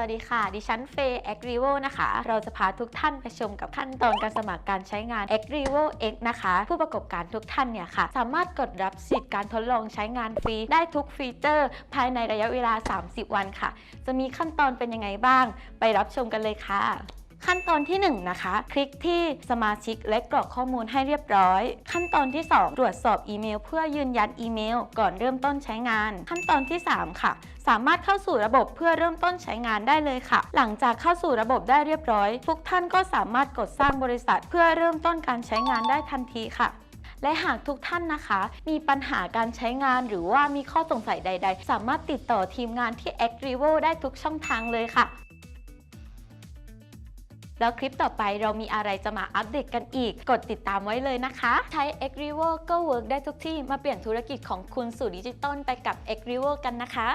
วัสดีค่ะ ดิฉันเฟย์ a g r i v o นะคะ เราจะพาทุกท่านไปชมกับขั้นตอนการสมัครการใช้งาน a g r i v o X นะคะ ผู้ประกอบการทุกท่านเนี่ยค่ะ สามารถกดรับสิทธิ์การทดลองใช้งานฟรี ได้ทุกฟีเจอร์ ภายในระยะเวลา 30 วันค่ะ จะมีขั้นตอนเป็นยังไงบ้าง ไปรับชมกันเลยค่ะ ขั้นตอนที่ 1 นะคะ คลิกที่สมาชิกและกรอกข้อมูลให้เรียบร้อย ขั้นตอนที่ 2 ตรวจสอบอีเมล เพื่อยืนยันอีเมล ก่อนเริ่มต้นใช้งาน ขั้นตอนที่ 3 ค่ะ สามารถเข้าสู่ระบบเพื่อเริ่มต้นใช้งานได้เลยค่ะ หลังจากเข้าสู่ระบบได้เรียบร้อย ทุกท่านก็สามารถกดสร้างบริษัท เพื่อเริ่มต้นการใช้งานได้ทันทีค่ะและหากทุกท่านนะคะ มีปัญหาการใช้งานหรือว่ามีข้อสงสัยใด ๆ สามารถติดต่อทีมงานที่ a g r i v o ได้ทุกช่องทางเลยค่ะ แล้วคลิปต่อไปเรามีอะไรจะมาอัปเดตกันอีก กดติดตามไว้เลยนะคะ ใช้ x r e v o ก็ work ได้ทุกที่มาเปลี่ยนธุรกิจของคุณสู่ดิจิตอลไปกับ x r e v o กันนะคะ